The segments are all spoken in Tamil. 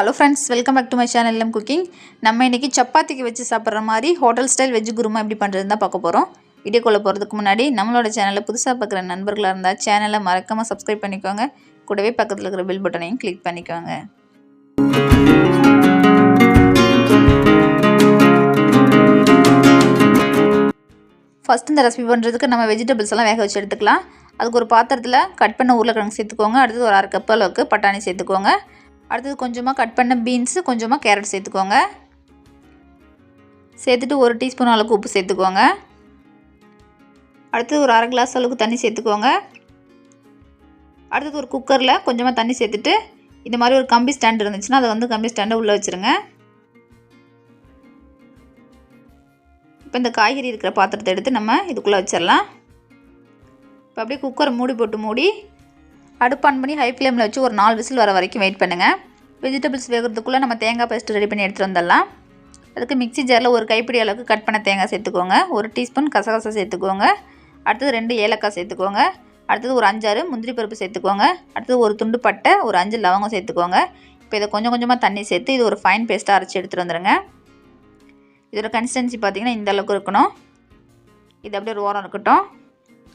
Hello friends welcome back to my channel எல்லாம் குக்கிங் நம்ம இன்றைக்கி சப்பாத்திக்கு வச்சு சாப்பிட்ற மாதிரி ஹோட்டல் ஸ்டைல் வெஜ் குருமா எப்படி பண்ணுறதுன்னு தான் பார்க்க போகிறோம் வீடியோக்குள்ளே போகிறதுக்கு முன்னாடி நம்மளோட சேனலை புதுசாக பார்க்குற நண்பர்களாக இருந்தால் சேனலை மறக்காமல் சப்ஸ்கிரைப் பண்ணிக்கோங்க. கூடவே பக்கத்தில் இருக்கிற பில் பட்டனையும் கிளிக் பண்ணிக்கோங்க. ஃபஸ்ட் இந்த ரெசிபி பண்ணுறதுக்கு நம்ம வெஜிடபிள்ஸ் எல்லாம் வேக வச்சு எடுத்துக்கலாம். அதுக்கு ஒரு பாத்திரத்தில் கட் பண்ண உருளைக்கிழங்கு சேர்த்துக்கோங்க. அடுத்தது ஒரு அரை கப் அளவுக்கு பட்டாணி சேர்த்துக்கோங்க. அடுத்தது கொஞ்சமாக கட் பண்ண பீன்ஸு கொஞ்சமாக கேரட் சேர்த்துக்கோங்க. சேர்த்துட்டு ஒரு டீஸ்பூன் அளவுக்கு உப்பு சேர்த்துக்கோங்க. அடுத்தது ஒரு அரை கிளாஸ் அளவுக்கு தண்ணி சேர்த்துக்கோங்க. அடுத்தது ஒரு குக்கரில் கொஞ்சமாக தண்ணி சேர்த்துட்டு இந்த மாதிரி ஒரு கம்பி ஸ்டாண்ட் இருந்துச்சுன்னா அதை வந்து கம்பி ஸ்டாண்டை உள்ளே வச்சுருங்க. இப்போ இந்த காய்கறி இருக்கிற பாத்திரத்தை எடுத்து நம்ம இதுக்குள்ளே வச்சிடலாம் இப்போ அப்படியே குக்கரை மூடி போட்டு மூடி அடுப்பு ஆன் பண்ணி ஹை ஃப்ளேமில் வச்சு ஒரு நாலு விசில் வர வரைக்கும் வெயிட் பண்ணுங்கள் வெஜிடபிள்ஸ் வேகிறதுக்குள்ளே நம்ம தேங்காய் பேஸ்ட்டு ரெடி பண்ணி எடுத்துகிட்டு வந்துடலாம். அதுக்கு மிக்ஸி ஜாரில் ஒரு கைப்பிடி அளவுக்கு கட் பண்ண தேங்காய் சேர்த்துக்கோங்க. ஒரு டீஸ்பூன் கசகசா சேர்த்துக்கோங்க. அடுத்தது ரெண்டு ஏலக்காய் சேர்த்துக்கோங்க. அடுத்தது ஒரு அஞ்சாறு முந்திரி பருப்பு சேர்த்துக்கோங்க. அடுத்தது ஒரு துண்டு பட்டை ஒரு அஞ்சு லவங்கம் சேர்த்துக்கோங்க. இப்போ இதை கொஞ்சம் கொஞ்சமாக தண்ணி சேர்த்து இது ஒரு ஃபைன் பேஸ்ட்டாக அரைச்சி எடுத்துகிட்டு வந்துடுங்க இதோட கன்சிஸ்டன்சி பார்த்திங்கன்னா இந்த அளவுக்கு இருக்கணும். இது அப்படியே ஒரு ஓரம் இருக்கட்டும்.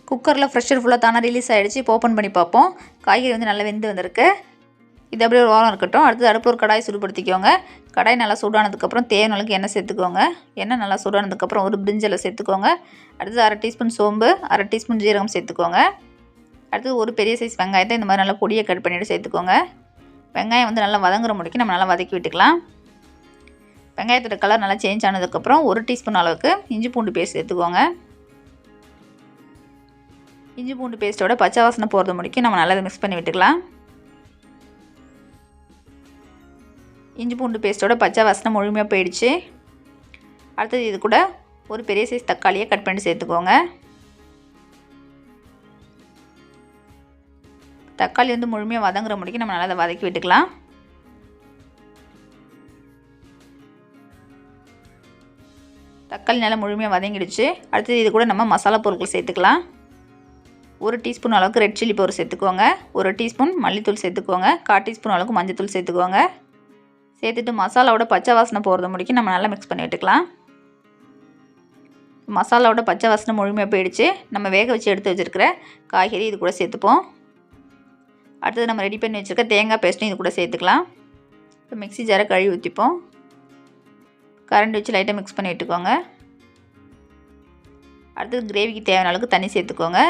குக்கரில் ஃப்ரெஷர் ஃபுல்லாக தானே ரிலீஸ் ஆகிடுச்சு இப்போ ஓப்பன் பண்ணி பார்ப்போம். காய்கறி வந்து நல்லா வெந்து வந்திருக்கு. இது அப்படியே ஒரு வாரம் இருக்கட்டும். அடுத்து அடுப்பு ஒரு கடாய் சுடுபடுத்திக்கோங்க. கடாய் நல்லா சூடானதுக்கப்புறம் தேவையான அளவுக்கு எண்ணெய் சேர்த்துக்கோங்க. எண்ணெய் நல்லா சூடானதுக்கப்புறம் ஒரு பிரிஞ்சலை சேர்த்துக்கோங்க. அடுத்து அரை டீஸ்பூன் சோம்பு அரை டீஸ்பூன் ஜீரகம் சேர்த்துக்கோங்க. அடுத்து ஒரு பெரிய சைஸ் வெங்காயத்தை இந்த மாதிரி நல்லா பொடியை கட் பண்ணிவிட்டு சேர்த்துக்கோங்க. வெங்காயம் வந்து நல்லா வதங்குற முடிக்கி நம்ம நல்லா வதக்கி விட்டுக்கலாம். வெங்காயத்தோட கலர் நல்லா சேஞ்ச் ஆனதுக்கப்புறம் ஒரு டீஸ்பூன் அளவுக்கு இஞ்சி பூண்டு பேஸ்ட் சேர்த்துக்கோங்க. இஞ்சி பூண்டு பேஸ்ட்டோட பச்சை வாசனை போகிறது முடிக்கும். நம்ம நல்லா மிக்ஸ் பண்ணி விட்டுக்கலாம். இஞ்சி பூண்டு பேஸ்ட்டோட பச்சை வாசனை முழுமையாக போயிடுச்சு. அடுத்தது இது கூட ஒரு பெரிய சைஸ் தக்காளியை கட் பண்ணி சேர்த்துக்கோங்க. தக்காளி வந்து முழுமையாக வதங்குற முடிக்கும். நம்ம நல்லா அதை வதக்கி விட்டுக்கலாம். தக்காளி நல்லா முழுமையாக வதங்கிடுச்சு. அடுத்தது இது கூட நம்ம மசாலா பொருட்கள் சேர்த்துக்கலாம். ஒரு டீஸ்பூன் அளவுக்கு ரெட் சில்லி பவுடர் சேர்த்துக்கோங்க. ஒரு டீஸ்பூன் மல்லித்தூள் சேர்த்துக்கோங்க. கால் டீஸ்பூன் அளவுக்கு மஞ்சத்தூள் சேர்த்துக்கோங்க. சேர்த்துட்டு மசாலாவோட பச்சை வாசனை போகிறது முடிக்கும் நம்ம நல்லா மிக்ஸ் பண்ணி விட்டுக்கலாம் மசாலாவோட பச்சை வாசனை முழுமையாக போயிடுச்சு. நம்ம வேக வச்சு எடுத்து வச்சுருக்கிற காய்கறி இது கூட சேர்த்துப்போம். அடுத்தது நம்ம ரெடி பண்ணி வச்சுருக்க தேங்காய் பேஸ்ட்டும் இது கூட சேர்த்துக்கலாம். இப்போ மிக்ஸி ஜாரை கழுவி ஊற்றிப்போம் கரண்ட் வச்சு லைட்டாக மிக்ஸ் பண்ணி விட்டுக்கோங்க அடுத்தது கிரேவிக்கு தேவையான அளவுக்கு தண்ணி சேர்த்துக்கோங்க.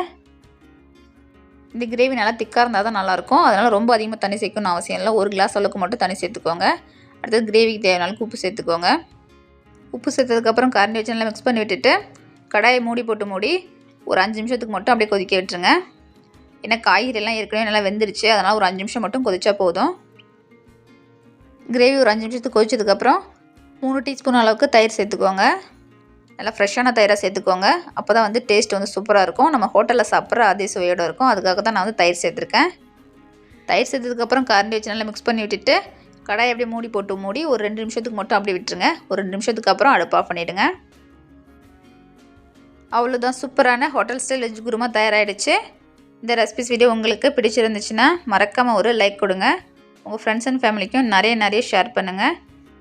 இந்த கிரேவி நல்லா திக்காக இருந்தால் தான் நல்லாயிருக்கும். அதனால் ரொம்ப அதிகமாக தண்ணி சேர்க்கணும்னு அவசியம் இல்லை. ஒரு கிளாஸ் அளவுக்கு மட்டும் தண்ணி சேர்த்துக்கோங்க. அடுத்தது கிரேவிக்கு தேவையான உப்பு சேர்த்துக்கோங்க. உப்பு சேர்த்ததுக்கப்புறம் கரண்டி வச்சு நல்லா மிக்ஸ் பண்ணி விட்டுட்டு கடாயை மூடி போட்டு மூடி ஒரு அஞ்சு நிமிஷத்துக்கு மட்டும் அப்படியே கொதிக்க விட்டுருங்க. ஏன்னா காய்கறியெல்லாம் ஏற்கனவே நல்லா வெந்துருச்சு. அதனால் ஒரு அஞ்சு நிமிஷம் மட்டும் கொதிச்சா போதும். கிரேவி ஒரு அஞ்சு நிமிஷத்துக்கு கொதிச்சதுக்கப்புறம் மூணு டீஸ்பூன் அளவுக்கு தயிர் சேர்த்துக்கோங்க. நல்லா ஃப்ரெஷ்ஷான தயிராக சேர்த்துக்கோங்க. அப்போ தான் வந்து டேஸ்ட் வந்து சூப்பராக இருக்கும். நம்ம ஹோட்டலில் சாப்பிட்ற அதே சுவையோடு இருக்கும். அதுக்காக தான் நான் வந்து தயிர் சேர்த்துருக்கேன். தயிர் சேர்த்ததுக்கப்புறம் கரண்டி வச்சு நல்லா மிக்ஸ் பண்ணி விட்டுட்டு கடாயை அப்படியே மூடி போட்டு மூடி ஒரு ரெண்டு நிமிஷத்துக்கு மட்டும் அப்படியே விட்டுருங்க. ஒரு ரெண்டு நிமிஷத்துக்கு அப்புறம் அடுப்பு ஆஃப் பண்ணிவிடுங்க அவ்வளோதான் சூப்பரான ஹோட்டல் ஸ்டைல் வெஜ் குருமா தயாராகிடுச்சு இந்த ரெசிபிஸ் வீடியோ உங்களுக்கு பிடிச்சிருந்துச்சுன்னா மறக்காமல் ஒரு லைக் கொடுங்க. உங்கள் ஃப்ரெண்ட்ஸ் அண்ட் ஃபேமிலிக்கும் நிறைய நிறைய ஷேர் பண்ணுங்கள்